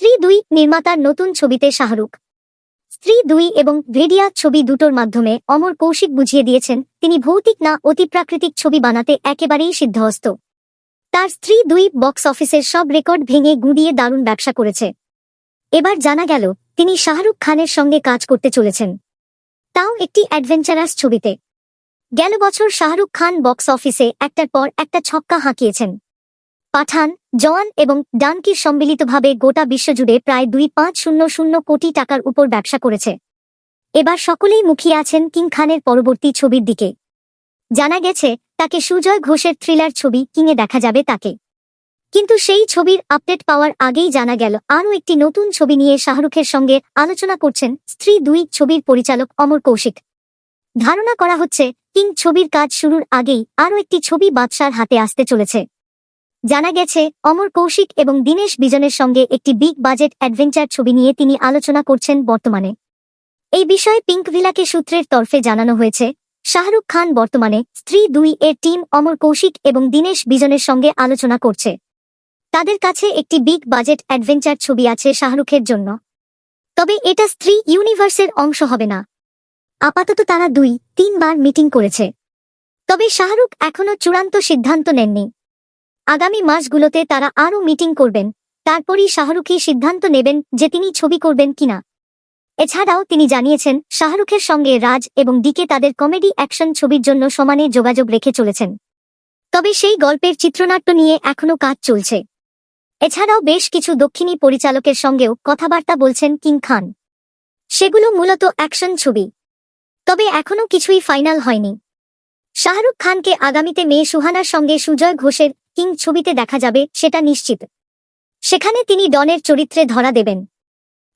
স্ত্রী দুই নির্মাতার নতুন ছবিতে শাহরুখ। স্ত্রী দুই এবং ভেডিয়া ছবি দুটোর মাধ্যমে অমর কৌশিক বুঝিয়ে দিয়েছেন, তিনি ভৌতিক না অতিপ্রাকৃতিক ছবি বানাতে একেবারেই সিদ্ধহস্ত। তার স্ত্রী দুই বক্স অফিসের সব রেকর্ড ভেঙে গুঁড়িয়ে দারুণ ব্যবসা করেছে। এবার জানা গেল, তিনি শাহরুখ খানের সঙ্গে কাজ করতে চলেছেন। তাও একটি অ্যাডভেঞ্চারাস ছবিতে। গেল বছর শাহরুখ খান বক্স অফিসে একটার পর একটা ছক্কা হাঁকিয়েছেন। পাঠান জওয়ান এবং ডানকির সম্মিলিতভাবে গোটা বিশ্বজুড়ে প্রায় দুই পাঁচ শূন্য শূন্য কোটি টাকার উপর ব্যবসা করেছে। এবার সকলেই মুখিয়ে আছেন কিং খানের পরবর্তী ছবির দিকে। জানা গেছে, তাকে সুজয় ঘোষের থ্রিলার ছবি কিংয়ে দেখা যাবে তাকে। কিন্তু সেই ছবির আপডেট পাওয়ার আগেই জানা গেল, আরও একটি নতুন ছবি নিয়ে শাহরুখের সঙ্গে আলোচনা করছেন স্ত্রী দুই ছবির পরিচালক অমর কৌশিক। ধারণা করা হচ্ছে, কিং ছবির কাজ শুরুর আগেই আরও একটি ছবি বাদশার হাতে আসতে চলেছে। জানা গেছে, অমর কৌশিক এবং দীনেশ বিজনের সঙ্গে একটি বিগ বাজেট অ্যাডভেঞ্চার ছবি নিয়ে তিনি আলোচনা করছেন বর্তমানে। এই বিষয়ে পিঙ্ক ভিলাকে সূত্রের তরফে জানানো হয়েছে, শাহরুখ খান বর্তমানে স্ত্রী দুই এর টিম অমর কৌশিক এবং দীনেশ বিজনের সঙ্গে আলোচনা করছে। তাদের কাছে একটি বিগ বাজেট অ্যাডভেঞ্চার ছবি আছে শাহরুখের জন্য। তবে এটা স্ত্রী ইউনিভার্সের অংশ হবে না। আপাতত তারা দুই, তিনবার মিটিং করেছে। তবে শাহরুখ এখনও চূড়ান্ত সিদ্ধান্ত নেননি। আগামী মাসগুলোতে তারা আরও মিটিং করবেন। তারপরই শাহরুখই সিদ্ধান্ত নেবেন যে তিনি ছবি করবেন কিনা? এছাড়াও তিনি জানিয়েছেন, শাহরুখের সঙ্গে রাজ এবং ডিকে তাদের কমেডি অ্যাকশন ছবির জন্য সমানে যোগাযোগ রেখে চলেছেন। তবে সেই গল্পের চিত্রনাট্য নিয়ে এখনও কাজ চলছে। এছাড়াও বেশ কিছু দক্ষিণী পরিচালকের সঙ্গেও কথাবার্তা বলছেন কিং খান। সেগুলো মূলত অ্যাকশন ছবি। তবে এখনও কিছুই ফাইনাল হয়নি। শাহরুখ খানকে আগামীতে মেয়ে সুহানার সঙ্গে সুজয় ঘোষের কিং ছবিতে দেখা যাবে, সেটা নিশ্চিত। সেখানে তিনি ডনের চরিত্রে ধরা দেবেন।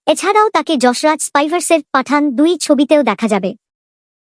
এছাড়াও তাকে যশরাজ স্পাইভার্সের পাঠান দুই ছবিতেও দেখা যাবে।